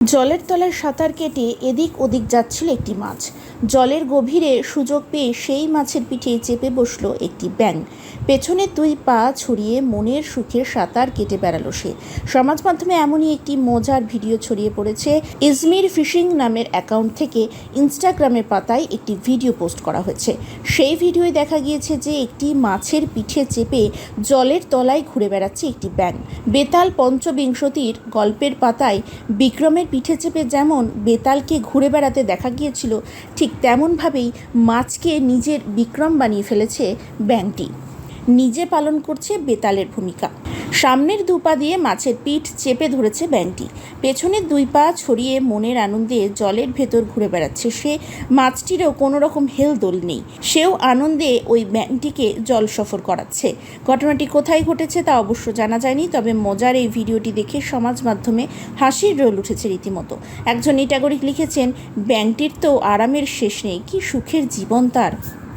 জলের তলায় সাঁতার কেটে এদিক ওদিক যাচ্ছিল একটি মাছ। জলের গভীরে সুযোগ পেয়ে সেই মাছের পিঠে চেপে বসল একটি ব্যাঙ। পেছনে দুই পা ছড়িয়ে মনের সুখে সাঁতার কেটে বেড়ালো সে। সমাজ মাধ্যমে এমনই একটি মজার ভিডিও ছড়িয়ে পড়েছে। ইজমির ফিশিং নামের অ্যাকাউন্ট থেকে ইনস্টাগ্রামের পাতায় একটি ভিডিও পোস্ট করা হয়েছে। সেই ভিডিওয় দেখা গিয়েছে যে একটি মাছের পিঠে চেপে জলের তলায় ঘুরে বেড়াচ্ছে একটি ব্যাঙ। বেতাল পঞ্চবিংশতির গল্পের পাতায় বিক্রমের পিঠে চেপে যেমন বেতালকে ঘুরে বেড়াতে দেখা গিয়েছিল, ঠিক তেমনভাবেই মাছকে নিজের বিক্রম বানিয়ে ফেলেছে ব্যাংটি নিজে পালন করছে বেতালের ভূমিকা। সামনের দুপা দিয়ে মাছের পিঠ চেপে ধরেছে ব্যাঙটি পেছনের দুই পা ছড়িয়ে মনের আনন্দে জলের ভেতর ঘুরে বেড়াচ্ছে সে। মাছটিরও কোনো রকম হেলদোল নেই। সেও আনন্দে ওই ব্যাঙটিকে জল সফর করাচ্ছে। ঘটনাটি কোথায় ঘটেছে তা অবশ্য জানা যায়নি, তবে মজার এই ভিডিওটি দেখে সমাজ মাধ্যমে হাসির রোল উঠেছে রীতিমতো। একজন ইটাগরিক লিখেছেন ব্যাঙটির তো আরামের শেষ নেই, কি সুখের জীবন তার।